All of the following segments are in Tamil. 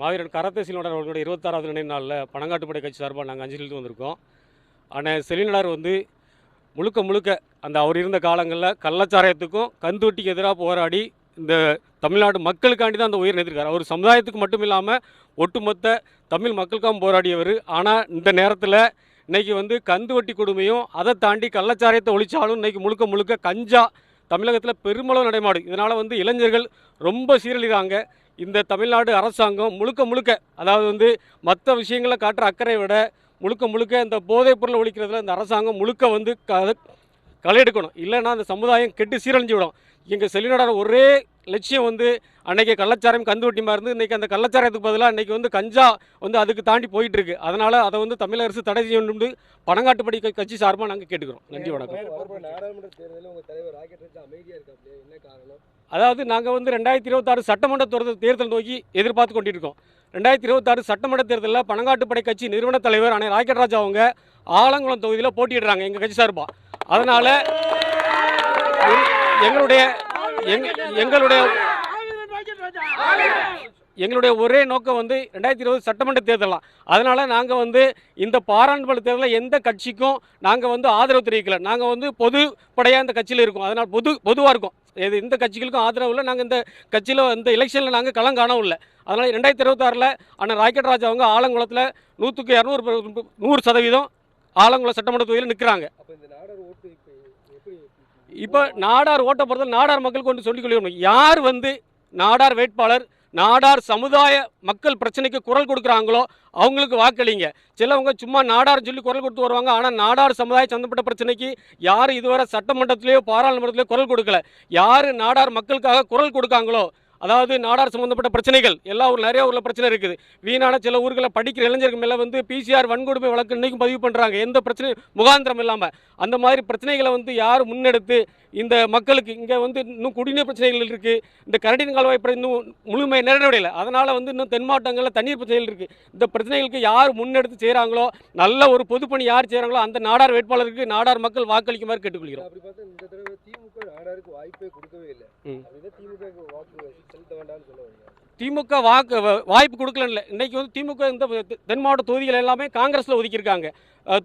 மாவீரன் கரத்தை அவர்களுடைய இருபத்தாறாவது நினைவு நாளில் பணங்காட்டுப்படை கட்சி சார்பாக நாங்கள் அஞ்சலிட்டு வந்திருக்கோம். ஆனால் செலினார் வந்து முழுக்க முழுக்க அந்த அவர் இருந்த காலங்களில் கள்ளச்சாராயத்துக்கும் கந்துவட்டிக்கு எதிராக போராடி இந்த தமிழ்நாடு மக்களுக்காண்டி தான் அந்த உயிர் நிறுத்திருக்கார் அவர் சமுதாயத்துக்கு மட்டும் இல்லாமல் ஒட்டுமொத்த தமிழ் மக்களுக்காகவும் போராடியவர். ஆனால் இந்த நேரத்தில் இன்னைக்கு வந்து கந்துவட்டி கொடுமையும் அதை தாண்டி கள்ளச்சாராயத்தை ஒழிச்சாலும் இன்றைக்கி முழுக்க முழுக்க கஞ்சா தமிழகத்தில் பெருமளவு நடைமாடு இதனால் வந்து இளைஞர்கள் ரொம்ப சீரழிகிறாங்க. இந்த தமிழ்நாடு அரசாங்கம் முழுக்க முழுக்க அதாவது வந்து மற்ற விஷயங்களை காட்டுற அக்கறை விட முழுக்க முழுக்க இந்த போதைப் பொருளை ஒழிக்கிறதுல இந்த அரசாங்கம் முழுக்க வந்து க களை எடுக்கணும் இல்லைன்னா அந்த சமுதாயம் கெட்டு சீரழிஞ்சு விடும் எங்கள் செல்லினோட ஒரே லட்சியம் வந்து அன்னைக்கு கள்ளச்சாராயம் கந்து வட்டிமா இருந்து இன்னைக்கு அந்த கள்ளச்சாராயத்துக்கு பதிலாக இன்னைக்கு வந்து கஞ்சா வந்து அதுக்கு தாண்டி போயிட்டு இருக்கு அதனால அதை வந்து தமிழக அரசு தடை செய்யணும் பணங்காட்டுப்படி கட்சி சார்பாக நாங்கள் கேட்டுக்கிறோம். நன்றி வணக்கம். அதாவது நாங்கள் வந்து ரெண்டாயிரத்தி இருபத்தாறு சட்டமன்ற தேர்தல் தேர்தல் நோக்கி எதிர்பார்த்து கொண்டிருக்கோம் ரெண்டாயிரத்தி இருபத்தாறு சட்டமன்ற தேர்தலில் பனங்காட்டுப்படை கட்சி நிறுவன தலைவர் அண்ணன் ராக்கெட் ராஜா அவங்க ஆலங்குளம் தொகுதியில் போட்டியிடுறாங்க எங்கள் கட்சி சார்பாக அதனால் எங்களுடைய எங்களுடைய எங்களுடைய ஒரே நோக்கம் வந்து ரெண்டாயிரத்தி இருபது சட்டமன்ற தேர்தலாம் அதனால் நாங்கள் வந்து இந்த பாராளுமன்ற தேர்தலில் எந்த கட்சிக்கும் நாங்கள் வந்து ஆதரவு தெரிவிக்கல. நாங்கள் வந்து பொதுப்படையாக இந்த கட்சியில் இருக்கோம். அதனால் பொது பொதுவாக இருக்கும். எது இந்த கட்சிகளுக்கும் ஆதரவு இல்லை. நாங்கள் இந்த கட்சியில் இந்த எலெக்ஷனில் நாங்கள் களம் காணவும் இல்லை. அதனால் ரெண்டாயிரத்தி இருபத்தாறில் அண்ணன் ராக்கெட் ராஜா அவங்க ஆலங்குளத்தில் நூற்றுக்கு இரநூறு நூறு சதவீதம் ஆலங்குளம் சட்டமன்ற தொகுதியில் நிற்கிறாங்க அப்ப இந்த நாடார் ஓட்டு இப்ப எப்படி இப்போ நாடார் ஓட்ட பொறுத்தவரை நாடார் மக்களுக்கு ஒன்று சொல்லிக் கொள்கிறோம். யார் வந்து நாடார் வேட்பாளர் நாடார் சமுதாய மக்கள் பிரச்சனைக்கு குரல் கொடுக்குறாங்களோ அவங்களுக்கு வாக்களிங்க. சிலவங்க சும்மா நாடார் சொல்லி குரல் கொடுத்து வருவாங்க. ஆனால் நாடார் சமுதாய சந்தப்பட்ட பிரச்சனைக்கு யார் இதுவரை சட்டமன்றத்திலேயோ பாராளுமன்றத்திலேயோ குரல் கொடுக்கல. யார் நாடார் மக்களுக்காக குரல் கொடுக்காங்களோ அதாவது நாடார் சம்மந்தப்பட்ட பிரச்சனைகள். எல்லா ஊர் நிறைய ஊரில் பிரச்சனை இருக்குது. வீணான சில ஊர்களில் படிக்கிற இளைஞர்கள் மேலே வந்து பிசிஆர் வன்கொடுமை வழக்கு இன்னைக்கும் பதிவு பண்ணுறாங்க எந்த பிரச்சனையும் முகாந்திரம் இல்லாமல் அந்த மாதிரி பிரச்சனைகளை வந்து யார் முன்னெடுத்து இந்த மக்களுக்கு இங்கே வந்து இன்னும் குடிநீர் பிரச்சனைகள் இருக்குது இந்த கரடின் கால்வாய் இன்னும் முழுமை நிறைவடையலை. அதனால் வந்து இன்னும் தென் மாவட்டங்களில் தண்ணீர் பிரச்சனைகள் இருக்குது இந்த பிரச்சனைகளுக்கு யார் முன்னெடுத்து செய்கிறாங்களோ நல்ல ஒரு பொதுப்பணி யார் செய்கிறாங்களோ அந்த நாடார் வேட்பாளருக்கு நாடார் மக்கள் வாக்களிக்குமாறு கேட்டுக்கொள்கிறோம். திமுக வாக்கு வாய்ப்பு கொடுக்கலன்னு இல்லை. இன்றைக்கி வந்து திமுக இந்த தென் மாவட்ட தொகுதிகள் எல்லாமே காங்கிரஸில் ஒதுக்கியிருக்காங்க.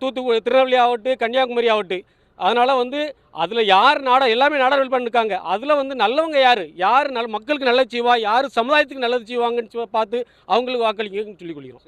தூத்துக்குடி திருநெல்வேலி ஆகட்டும் கன்னியாகுமரி ஆகட்டும். அதனால் வந்து அதில் யார் நாடா எல்லாமே நாடார் வேட்பாளர் இருக்காங்க அதில் வந்து நல்லவங்க யார்? யார் நல்ல மக்களுக்கு நல்லது செய்வா? யார் சமுதாயத்துக்கு நல்லது செய்வாங்கன்னு பார்த்து அவங்களுக்கு வாக்களிங்கன்னு சொல்லிக் கொள்கிறோம்.